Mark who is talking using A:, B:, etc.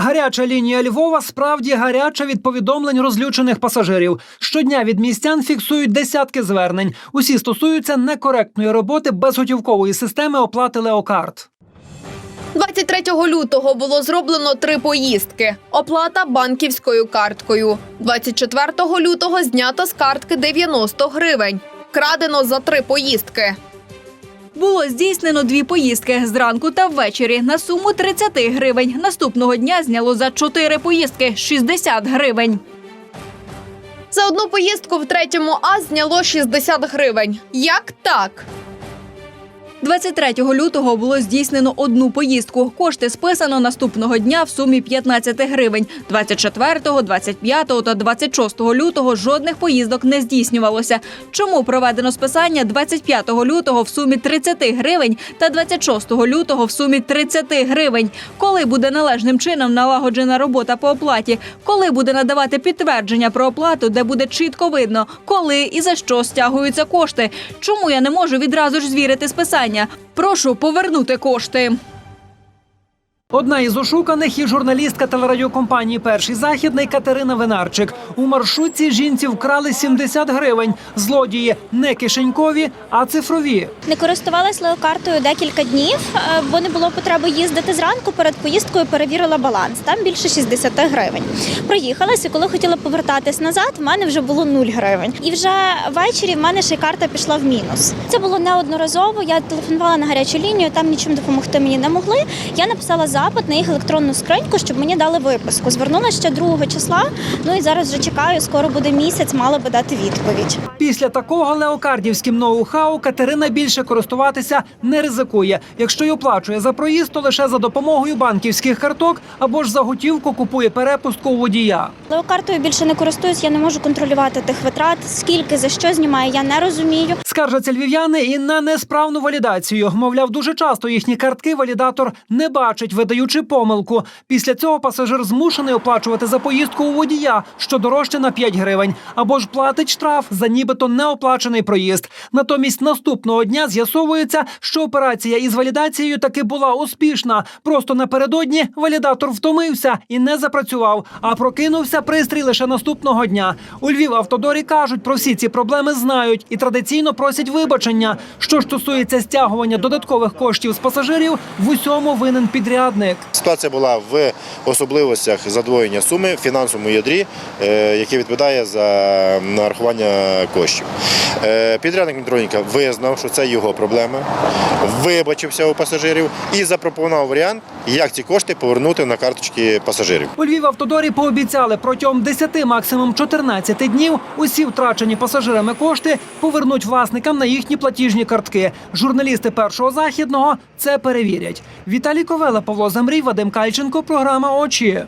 A: Гаряча лінія Львова справді гаряча від повідомлень розлючених пасажирів. Щодня від містян фіксують десятки звернень. Усі стосуються некоректної роботи безготівкової системи оплати Леокарт.
B: 23 лютого було зроблено три поїздки. Оплата банківською карткою. 24 лютого знято з картки 90 гривень. Крадено за три поїздки.
C: Було здійснено дві поїздки зранку та ввечері на суму 30 гривень. Наступного дня зняло за чотири поїздки 60 гривень.
B: За одну поїздку в третьому А зняло 60 гривень. Як так?
C: 23 лютого було здійснено одну поїздку. Кошти списано наступного дня в сумі 15 гривень. 24, 25 та 26 лютого жодних поїздок не здійснювалося. Чому проведено списання 25 лютого в сумі 30 гривень та 26 лютого в сумі 30 гривень? Коли буде належним чином налагоджена робота по оплаті? Коли буде надавати підтвердження про оплату, де буде чітко видно, коли і за що стягуються кошти? Чому я не можу відразу ж звірити списання? Прошу повернути кошти.
A: Одна із ошуканих і журналістка телерадіокомпанії Перший західний Катерина Винарчик. У маршрутці жінці вкрали 70 гривень. Злодії не кишенькові, а цифрові.
D: Не користувалась леокартою декілька днів, е, бо не було потреби їздити зранку. Перед поїздкою перевірила баланс. Там більше 60 гривень. Проїхалась, і коли хотіла повертатись назад, в мене вже було 0 гривень. І вже ввечері в мене ще й карта пішла в мінус. Це було неодноразово. Я телефонувала на гарячу лінію, там нічим допомогти мені не могли. Я написала запит на їх електронну скриньку, щоб мені дали виписку. Звернулася ще 2 числа. Ну і зараз вже чекаю. Скоро буде місяць, мала би дати відповідь.
A: Після такого леокардівським ноу-хау Катерина більше користуватися не ризикує. Якщо й оплачує за проїзд, то лише за допомогою банківських карток або ж за готівку купує перепустку у водія.
D: Леокартою більше не користуюсь, я не можу контролювати тих витрат. Скільки за що знімає, я не розумію.
A: Скаржаться львів'яни і на несправну валідацію. Мовляв, дуже часто їхні картки валідатор не бачить, видаючи помилку. Після цього пасажир змушений оплачувати за поїздку у водія, що дорожче на 5 гривень, або ж платить штраф за нібито неоплачений проїзд. Натомість наступного дня з'ясовується, що операція із валідацією таки була успішна. Просто напередодні валідатор втомився і не запрацював, а прокинувся пристрій лише наступного дня. У Львів автодорі кажуть, про всі ці проблеми знають і традиційно просять вибачення. Що стосується стягування додаткових коштів з пасажирів, в усьому винен підрядник.
E: Ситуація була в особливостях задвоєння суми в фінансовому ядрі, е, яке відповідає за нарахування коштів. Е, Підрядник Мітроніка визнав, що це його проблема, вибачився у пасажирів і запропонував варіант, як ці кошти повернути на карточки пасажирів.
A: У Львів автодорі пообіцяли протягом 10, максимум 14 днів усі втрачені пасажирами кошти повернуть власникам на їхні платіжні картки. Журналісти першого західного це перевірять. Віталій Ковела, Павло Замрій, Вадим Кальченко. Програма Очі.